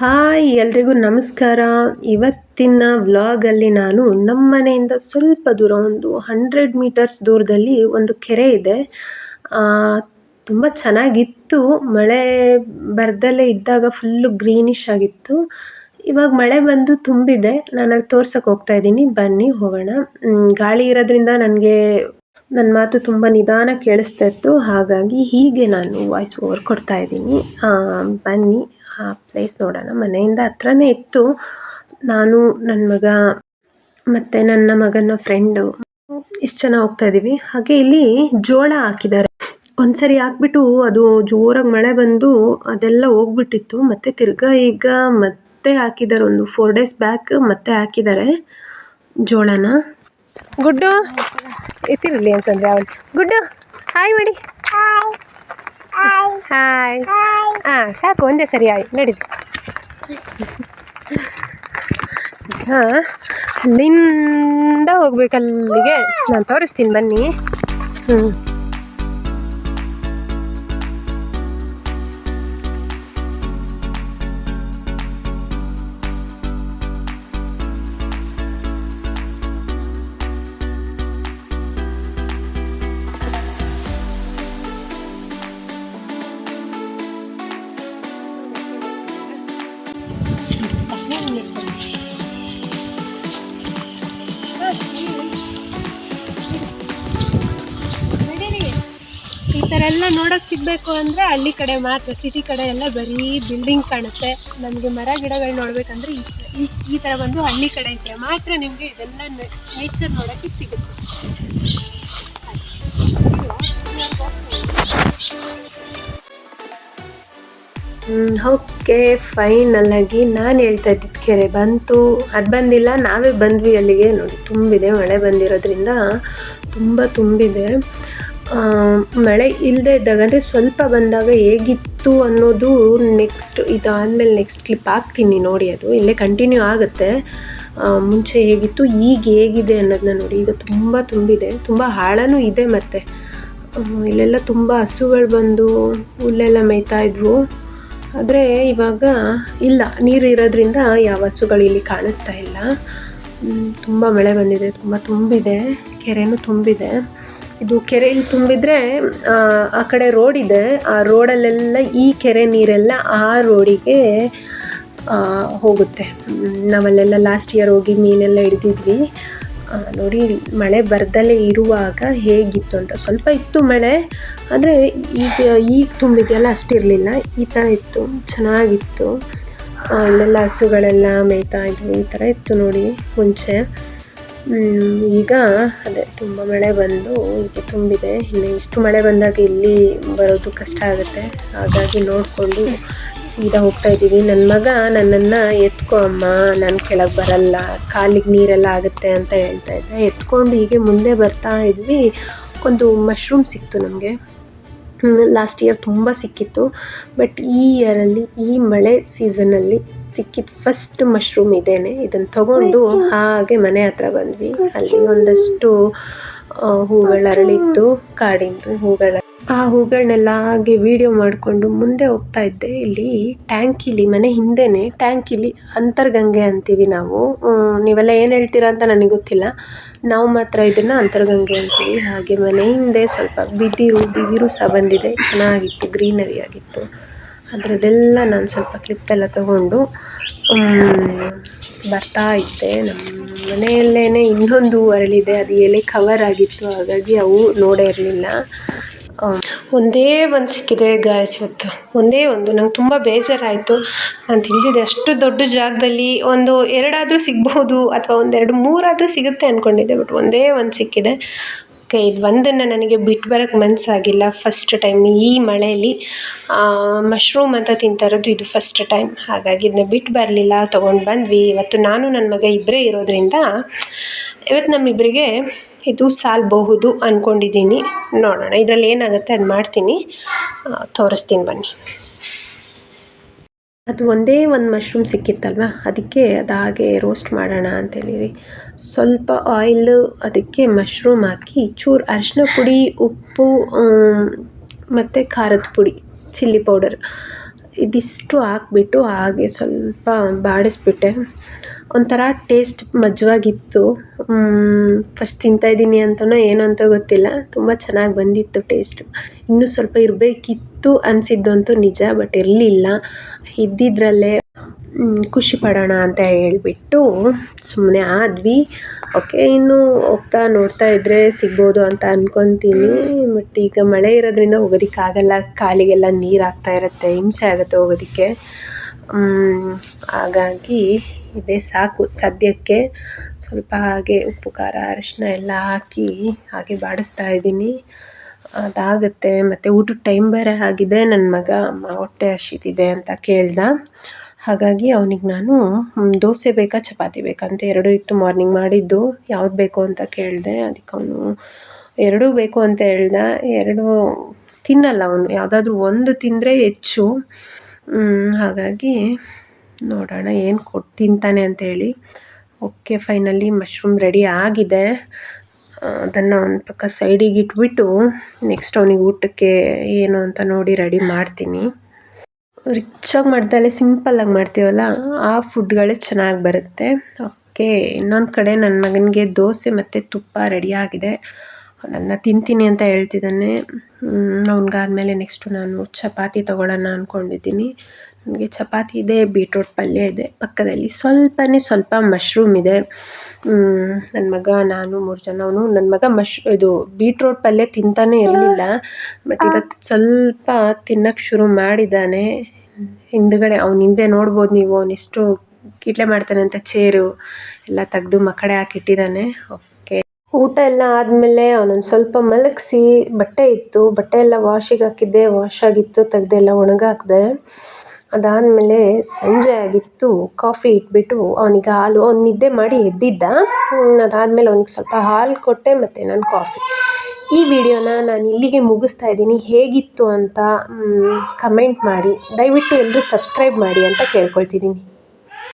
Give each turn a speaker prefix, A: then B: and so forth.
A: Hi, ಎಲ್ರಿಗೂ ನಮಸ್ಕಾರ. ಇವತ್ತಿನ ವ್ಲಾಗಲ್ಲಿ ನಾನು ನಮ್ಮ ಮನೆಯಿಂದ ಸ್ವಲ್ಪ ದೂರ, ಒಂದು ಹಂಡ್ರೆಡ್ ಮೀಟರ್ಸ್ ದೂರದಲ್ಲಿ ಒಂದು ಕೆರೆ ಇದೆ. ತುಂಬ ಚೆನ್ನಾಗಿತ್ತು. ಮಳೆ ಬರ್ದಲ್ಲೇ ಇದ್ದಾಗ ಫುಲ್ಲು ಗ್ರೀನಿಶ್ ಆಗಿತ್ತು. ಇವಾಗ ಮಳೆ ಬಂದು ತುಂಬಿದೆ. ನಾನು ಅಲ್ಲಿ ತೋರ್ಸಕ್ಕೆ ಹೋಗ್ತಾ ಇದ್ದೀನಿ. ಬನ್ನಿ, ಹೋಗೋಣ. ಗಾಳಿ ಇರೋದ್ರಿಂದ ನನಗೆ ನನ್ನ ಮಾತು ತುಂಬ ನಿಧಾನ ಕೇಳಿಸ್ತಾ ಇತ್ತು. ಹಾಗಾಗಿ ಹೀಗೆ ನಾನು ವಾಯ್ಸ್ ಓವರ್ ಕೊಡ್ತಾ ಇದ್ದೀನಿ. ಬನ್ನಿ. ಆ ಪ್ಲೇಸ್ ನೋಡೋಣ. ಮನೆಯಿಂದ ಹತ್ರನೇ ಇತ್ತು. ನಾನು ನನ್ನ ಮಗ ಮತ್ತು ನನ್ನ ಮಗನ ಫ್ರೆಂಡು ಇಷ್ಟು ಜನ ಹೋಗ್ತಾ ಇದ್ದೀವಿ. ಹಾಗೆ ಇಲ್ಲಿ ಜೋಳ ಹಾಕಿದ್ದಾರೆ. ಒಂದ್ಸರಿ ಹಾಕ್ಬಿಟ್ಟು ಅದು ಜೋರಾಗಿ ಮಳೆ ಬಂದು ಅದೆಲ್ಲ ಹೋಗ್ಬಿಟ್ಟಿತ್ತು. ಮತ್ತು ತಿರ್ಗಾ ಈಗ ಮತ್ತೆ ಹಾಕಿದ್ದಾರೆ. ಒಂದು ಫೋರ್ ಡೇಸ್ ಬ್ಯಾಕ್ ಮತ್ತೆ ಹಾಕಿದ್ದಾರೆ ಜೋಳನ. ಗುಡ್ಡು ಎತ್ತಿರಲಿ ಅಂತಂದ್ರೆ ಅವಳು ಗುಡ್ಡು ಹಾಯ್ ಮಾಡಿ. ಹಾಯ್ ಹಾಂ ಸಾಕು ಒಂದೇ ಸರಿ ಆಯ್ತು ನಡೀರಿ. ಹಾಂ ಅಲ್ಲಿಂದ ಹೋಗ್ಬೇಕಲ್ಲಿಗೆ ನಾನು ತೋರಿಸ್ತೀನಿ ಬನ್ನಿ. ಹ್ಞೂ ಈ ಥರ ಎಲ್ಲ ನೋಡೋಕೆ ಸಿಗಬೇಕು ಅಂದರೆ ಹಳ್ಳಿ ಕಡೆ ಮಾತ್ರ ಸಿಟಿ ಕಡೆ ಎಲ್ಲ ಬರೀ ಬಿಲ್ಡಿಂಗ್ ಕಾಣುತ್ತೆ. ನಮಗೆ ಮರ, ಗಿಡಗಳು ನೋಡ್ಬೇಕಂದ್ರೆ ಈ ಈ ಥರ ಬಂದು ಹಳ್ಳಿ ಕಡೆ ಇದ್ದರೆ ಮಾತ್ರ ನಿಮಗೆ ಇದೆಲ್ಲ ನೇಚರ್ ನೋಡೋಕ್ಕೆ ಸಿಗುತ್ತೆ. ಓಕೆ ಫೈನಲ್ ಆಗಿ ನಾನು ಹೇಳ್ತಾ ಇದ್ದಿದ್ದು ಕೆರೆ ಬಂತು. ಅದು ಬಂದಿಲ್ಲ, ನಾವೇ ಬಂದ್ವಿ ಅಲ್ಲಿಗೆ. ನೋಡಿ, ತುಂಬಿದೆ, ಮಳೆ ಬಂದಿರೋದ್ರಿಂದ ತುಂಬ ತುಂಬಿದೆ. ಮಳೆ ಇಲ್ಲದೆ ಇದ್ದಾಗ, ಅಂದರೆ ಸ್ವಲ್ಪ ಬಂದಾಗ ಹೇಗಿತ್ತು ಅನ್ನೋದು ನೆಕ್ಸ್ಟ್ ಇದಾದಮೇಲೆ ನೆಕ್ಸ್ಟ್ ಕ್ಲಿಪ್ ಹಾಕ್ತೀನಿ ನೋಡಿ ಅದು. ಇಲ್ಲೇ ಕಂಟಿನ್ಯೂ ಆಗುತ್ತೆ. ಮುಂಚೆ ಹೇಗಿತ್ತು, ಈಗ ಹೇಗಿದೆ ಅನ್ನೋದನ್ನ ನೋಡಿ. ಈಗ ತುಂಬ ತುಂಬಿದೆ. ತುಂಬ ಹಾಳನೂ ಇದೆ ಮತ್ತೆ. ಇಲ್ಲೆಲ್ಲ ತುಂಬ ಹಸುಗಳು ಬಂದು ಹುಲ್ಲೆಲ್ಲ ಮೇಯ್ತಾ ಇದ್ವು. ಆದರೆ ಇವಾಗ ಇಲ್ಲ. ನೀರು ಇರೋದ್ರಿಂದ ಯಾವ ಹಸುಗಳು ಇಲ್ಲಿ ಕಾಣಿಸ್ತಾ ಇಲ್ಲ. ತುಂಬ ಮಳೆ ಬಂದಿದೆ. ತುಂಬ ತುಂಬಿದೆ. ಕೆರೆನೂ ತುಂಬಿದೆ. ಇದು ಕೆರೆ ತುಂಬಿದ್ರೆ ಆ, ಕಡೆ ರೋಡ್ ಇದೆ. ಆ ರೋಡಲ್ಲೆಲ್ಲ ಈ ಕೆರೆ ನೀರೆಲ್ಲ ಆ ರೋಡಿಗೆ ಹೋಗುತ್ತೆ. ನಾವಲ್ಲೆಲ್ಲ ಲಾಸ್ಟ್ ಇಯರ್ ಹೋಗಿ ಮೀನೆಲ್ಲ ಹಿಡಿದಿದ್ವಿ. ನೋಡಿ ಮಳೆ ಬರ್ದಲ್ಲೇ ಇರುವಾಗ ಹೇಗಿತ್ತು ಅಂತ. ಸ್ವಲ್ಪ ಇತ್ತು ಮಳೆ ಆದರೆ ಈಗ ಈಗ ತುಂಬಿದೆಯಲ್ಲ ಅಷ್ಟಿರಲಿಲ್ಲ ಈ ಥರ ಇತ್ತು ಚೆನ್ನಾಗಿತ್ತು. ಇಲ್ಲೆಲ್ಲ ಹಸುಗಳೆಲ್ಲ ಮೇಯ್ತಾ ಇದ್ವು. ಈ ಥರ ಇತ್ತು ನೋಡಿ ಮುಂಚೆ. ಈಗ ಅದೇ ತುಂಬ ಮಳೆ ಬಂದು ಇದು ತುಂಬಿದೆ. ಇನ್ನು ಇಷ್ಟು ಮಳೆ ಬಂದಾಗ ಇಲ್ಲಿ ಬರೋದು ಕಷ್ಟ ಆಗುತ್ತೆ. ಹಾಗಾಗಿ ನೋಡಿಕೊಂಡು ಸೀದಾ ಹೋಗ್ತಾ ಇದ್ದೀವಿ. ನನ್ನ ಮಗ ನನ್ನನ್ನು ಎತ್ಕೊ ಅಮ್ಮ, ನಾನು ಕೆಳಗೆ ಬರಲ್ಲ, ಕಾಲಿಗೆ ನೀರೆಲ್ಲ ಆಗುತ್ತೆ ಅಂತ ಹೇಳ್ತಾ ಇದ್ದೆ. ಎತ್ಕೊಂಡು ಹೀಗೆ ಮುಂದೆ ಬರ್ತಾ ಇದ್ವಿ. ಒಂದು ಮಶ್ರೂಮ್ ಸಿಕ್ತು ನಮಗೆ. ಲಾಸ್ಟ್ ಇಯರ್ ತುಂಬ ಸಿಕ್ಕಿತ್ತು. ಬಟ್ ಈ ಇಯರಲ್ಲಿ ಈ ಮಳೆ ಸೀಸನಲ್ಲಿ ಸಿಕ್ಕಿದ್ದು ಫಸ್ಟ್ ಮಶ್ರೂಮ್ ಇದೇನೆ. ಇದನ್ನು ತಗೊಂಡು ಹಾಗೆ ಮನೆ ಹತ್ರ ಬಂದ್ವಿ. ಅಲ್ಲಿ ಒಂದಷ್ಟು ಹೂಗಳು ಅರಳಿತ್ತು ಕಾಡಿಂದು ಹೂಗಳ ಆ ಹೂಗಳನ್ನೆಲ್ಲ ಹಾಗೆ ವಿಡಿಯೋ ಮಾಡಿಕೊಂಡು ಮುಂದೆ ಹೋಗ್ತಾ ಇದ್ದೆ. ಇಲ್ಲಿ ಟ್ಯಾಂಕಿಲಿ ಮನೆ ಹಿಂದೆನೇ ಟ್ಯಾಂಕಿಲಿ ಅಂತರ್ಗಂಗೆ ಅಂತೀವಿ ನಾವು. ನೀವೆಲ್ಲ ಏನು ಹೇಳ್ತೀರಾ ಅಂತ ನನಗೆ ಗೊತ್ತಿಲ್ಲ. ನಾವು ಮಾತ್ರ ಇದನ್ನು ಅಂತರ್ಗಂಗೆ ಅಂತೀವಿ. ಹಾಗೆ ಮನೆ ಹಿಂದೆ ಸ್ವಲ್ಪ ಬಿದಿರು ಬಿದಿರು ಸಹ ಬಂದಿದೆ. ಚೆನ್ನಾಗಿತ್ತು ಗ್ರೀನರಿ ಆಗಿತ್ತು. ಅದರದ್ದೆಲ್ಲ ನಾನು ಸ್ವಲ್ಪ ಕ್ಲಿಪ್ಪೆಲ್ಲ ತಗೊಂಡು ಬರ್ತಾ ಇದ್ದೆ. ನಮ್ಮ ಮನೆಯಲ್ಲೇ ಇನ್ನೊಂದು ಅರಳಿದೆ. ಅದು ಎಲೆ ಕವರ್ ಆಗಿತ್ತು. ಹಾಗಾಗಿ ಅವು ನೋಡೇ ಇರಲಿಲ್ಲ. ಒಂದೇ ಒಂದು ಸಿಕ್ಕಿದೆ ಗಾಯಸ್ ಇವತ್ತು. ಒಂದೇ ಒಂದು. ನಂಗೆ ತುಂಬ ಬೇಜಾರಾಯಿತು. ನಾನು ತಿಳಿದಿದೆ ಅಷ್ಟು ದೊಡ್ಡ ಜಾಗದಲ್ಲಿ ಒಂದು ಎರಡಾದರೂ ಸಿಗ್ಬೋದು ಅಥವಾ ಒಂದೆರಡು ಮೂರಾದರೂ ಸಿಗುತ್ತೆ ಅಂದ್ಕೊಂಡಿದ್ದೆ ಬಟ್ ಒಂದೇ ಒಂದು ಸಿಕ್ಕಿದೆ. ಓಕೆ ಇದು ಒಂದನ್ನು ನನಗೆ ಬಿಟ್ಟು ಬರೋಕ್ಕೆ ಮನಸ್ಸಾಗಿಲ್ಲ ಫಸ್ಟ್ ಟೈಮ್ ಈ ಮಳೆಯಲ್ಲಿ ಮಶ್ರೂಮ್ ಅಂತ ತಿಂತಾ ಇರೋದು ಇದು ಫಸ್ಟ್ ಟೈಮ್ ಹಾಗಾಗಿ ಇದನ್ನ ಬಿಟ್ಟು ಬರಲಿಲ್ಲ, ತೊಗೊಂಡು ಬಂದ್ವಿ. ಇವತ್ತು ನಾನು ನನ್ನ ಮಗ ಇಬ್ಬರೇ ಇರೋದ್ರಿಂದ ಇವತ್ತು ನಮ್ಮಿಬ್ಬರಿಗೆ ಇದು ಸಾಲಬಹುದು ಅಂದ್ಕೊಂಡಿದ್ದೀನಿ ನೋಡೋಣ, ಇದರಲ್ಲಿ ಏನಾಗುತ್ತೆ ಅದು ಮಾಡ್ತೀನಿ. ತೋರಿಸ್ತೀನಿ ಬನ್ನಿ. ಅದು ಒಂದೇ ಒಂದು ಮಶ್ರೂಮ್ ಸಿಕ್ಕಿತ್ತಲ್ವ? ಅದಕ್ಕೆ ಅದು ಹಾಗೆ ರೋಸ್ಟ್ ಮಾಡೋಣ ಅಂತೇಳಿ ಸ್ವಲ್ಪ ಆಯಿಲ್ ಅದಕ್ಕೆ ಮಶ್ರೂಮ್ ಹಾಕಿ, ಚೂರು ಅರಿಶಿನ ಪುಡಿ, ಉಪ್ಪು ಮತ್ತು ಖಾರದ ಪುಡಿ ಚಿಲ್ಲಿ ಪೌಡರ್ ಇದಿಷ್ಟು ಹಾಕ್ಬಿಟ್ಟು ಹಾಗೆ ಸ್ವಲ್ಪ ಬಾಡಿಸ್ಬಿಟ್ಟೆ. ಒಂಥರ ಟೇಸ್ಟ್ ಮಜವಾಗಿತ್ತು. ಫಸ್ಟ್ ತಿಂತಾಯಿದ್ದೀನಿ ಅಂತನೋ ಏನೋ ಅಂತ ಗೊತ್ತಿಲ್ಲ. ತುಂಬ ಚೆನ್ನಾಗಿ ಬಂದಿತ್ತು ಟೇಸ್ಟು ಇನ್ನೂ ಸ್ವಲ್ಪ ಇರಬೇಕಿತ್ತು ಅನಿಸಿದ್ದಂತೂ ನಿಜ ಬಟ್ ಇರಲಿಲ್ಲ. ಇದ್ದಿದ್ದರಲ್ಲೇ ಖುಷಿ ಪಡೋಣ ಅಂತ ಹೇಳ್ಬಿಟ್ಟು ಸುಮ್ಮನೆ ಆದ್ವಿ. ಓಕೆ, ಇನ್ನು ಹೋಗ್ತಾ ನೋಡ್ತಾ ಇದ್ದರೆ ಸಿಗ್ಬೋದು ಅಂತ ಅನ್ಕೊತೀನಿ. ಬಟ್ ಈಗ ಮಳೆ ಇರೋದ್ರಿಂದ ಹೋಗೋದಕ್ಕಾಗಲ್ಲ. ಕಾಲಿಗೆಲ್ಲ ನೀರು ಆಗ್ತಾ ಇರುತ್ತೆ. ಹಿಂಸೆ ಆಗುತ್ತೆ ಹೋಗೋದಕ್ಕೆ. ಹಾಗಾಗಿ ಇದೇ ಸಾಕು. ಸದ್ಯಕ್ಕೆ ಸ್ವಲ್ಪ ಹಾಗೆ ಉಪ್ಪು, ಖಾರ, ಅರಿಶಿನ ಎಲ್ಲ ಹಾಕಿ ಹಾಗೆ ಬಾಡಿಸ್ತಾ ಇದ್ದೀನಿ. ಅದಾಗುತ್ತೆ. ಮತ್ತು ಊಟದ ಟೈಮ್ ಬೇರೆ ಆಗಿದೆ. ನನ್ನ ಮಗ, ಅಮ್ಮ ಹೊಟ್ಟೆ ಹಸಿತಿದೆ ಅಂತ ಕೇಳ್ದ. ಹಾಗಾಗಿ ಅವನಿಗೆ ನಾನು ದೋಸೆ ಬೇಕಾ ಚಪಾತಿ ಬೇಕಾ ಅಂತ ಎರಡೂ ಇತ್ತು ಮಾರ್ನಿಂಗ್ ಮಾಡಿದ್ದು. ಯಾವ್ದು ಬೇಕು ಅಂತ ಕೇಳಿದೆ. ಅದಕ್ಕೆ ಅವನು ಎರಡೂ ಬೇಕು ಅಂತ ಹೇಳ್ದ. ಎರಡು ತಿನ್ನಲ್ಲ ಅವನು. ಯಾವುದಾದ್ರೂ ಒಂದು ತಿಂದರೆ ಹೆಚ್ಚು. ಹಾಗಾಗಿ ನೋಡೋಣ ಏನು ಕೊಟ್ಟು ತಿಂತಾನೆ ಅಂತೇಳಿ ಓಕೆ, ಫೈನಲಿ ಮಶ್ರೂಮ್ ರೆಡಿ ಆಗಿದೆ. ಅದನ್ನು ಅವನ ಪಕ್ಕ ಸೈಡಿಗೆ ಇಟ್ಬಿಟ್ಟು ನೆಕ್ಸ್ಟ್ ಅವನಿಗೆ ಊಟಕ್ಕೆ ಏನು ಅಂತ ನೋಡಿ ರೆಡಿ ಮಾಡ್ತೀನಿ. ರಿಚ್ಚಾಗಿ ಸಿಂಪಲ್ ಸಿಂಪಲ್ಲಾಗಿ ಮಾಡ್ತೀವಲ್ಲ, ಆ ಫುಡ್ಗಳೇ ಚೆನ್ನಾಗಿ ಬರುತ್ತೆ. ಓಕೆ, ಇನ್ನೊಂದು ಕಡೆ ನನ್ನ ಮಗನಿಗೆ ದೋಸೆ ಮತ್ತು ತುಪ್ಪ ರೆಡಿಯಾಗಿದೆ ಅದನ್ನು ತಿಂತೀನಿ ಅಂತ ಹೇಳ್ತಿದ್ದಾನೆ. ಅವ್ನಿಗಾದ್ಮೇಲೆ ನೆಕ್ಸ್ಟು ನಾನು ಚಪಾತಿ ತೊಗೊಳ್ಳೋಣ ಅಂದ್ಕೊಂಡಿದ್ದೀನಿ ನನಗೆ ಚಪಾತಿ ಇದೆ ಬೀಟ್ರೋಟ್ ಪಲ್ಯ ಇದೆ. ಪಕ್ಕದಲ್ಲಿ ಸ್ವಲ್ಪನೇ ಸ್ವಲ್ಪ ಮಶ್ರೂಮ್ ಇದೆ. ನನ್ನ ಮಗ, ನಾನು ಮೂರು ಜನ, ಅವನು ನನ್ನ ಮಗ ಮಶ್ ಇದು ಬೀಟ್ರೋಟ್ ಪಲ್ಯ ತಿಂತಾನೇ ಇರಲಿಲ್ಲ. ಬಟ್ ಇವತ್ತು ಸ್ವಲ್ಪ ತಿನ್ನೋಕ್ಕೆ ಶುರು ಮಾಡಿದ್ದಾನೆ. ಹಿಂದ್ಗಡೆ ಅವ್ನ ಹಿಂದೆ ನೋಡ್ಬೋದು ನೀವು ಅವನೆಷ್ಟು ಕೀಟ್ಲೆ ಮಾಡ್ತಾನೆ ಅಂತ ಚೇರು ಎಲ್ಲ ತೆಗ್ದು ಮಕ್ಕಡೆ ಹಾಕಿಟ್ಟಿದ್ದಾನೆ ಓಕೆ. ಊಟ ಎಲ್ಲ ಆದಮೇಲೆ ಅವನೊಂದು ಸ್ವಲ್ಪ ಮಲಗಿಸಿ, ಬಟ್ಟೆ ಇತ್ತು, ಬಟ್ಟೆ ಎಲ್ಲ ವಾಶಿಗೆ ಹಾಕಿದ್ದೆ ವಾಶ್ ಆಗಿತ್ತು ತೆಗ್ದೆಲ್ಲ ಒಣಗಾಕಿದೆ. ಅದಾದಮೇಲೆ ಸಂಜೆ ಆಗಿತ್ತು ಕಾಫಿ ಇಟ್ಬಿಟ್ಟು ಅವನಿಗೆ ಹಾಲು, ಅವ್ನು ನಿದ್ದೆ ಮಾಡಿ ಎದ್ದಿದ್ದ. ಅದಾದ್ಮೇಲೆ ಅವ್ನಿಗೆ ಸ್ವಲ್ಪ ಹಾಲು ಕೊಟ್ಟೆ ಮತ್ತು ನಾನು ಕಾಫಿ ಈ ವಿಡಿಯೋನ ನಾನು ಇಲ್ಲಿಗೆ ಮುಗಿಸ್ತಾ ಇದ್ದೀನಿ. ಹೇಗಿತ್ತು ಅಂತ ಕಮೆಂಟ್ ಮಾಡಿ. ದಯವಿಟ್ಟು ಎಲ್ಲರೂ ಸಬ್ಸ್ಕ್ರೈಬ್ ಮಾಡಿ ಅಂತ ಕೇಳ್ಕೊಳ್ತಿದ್ದೀನಿ.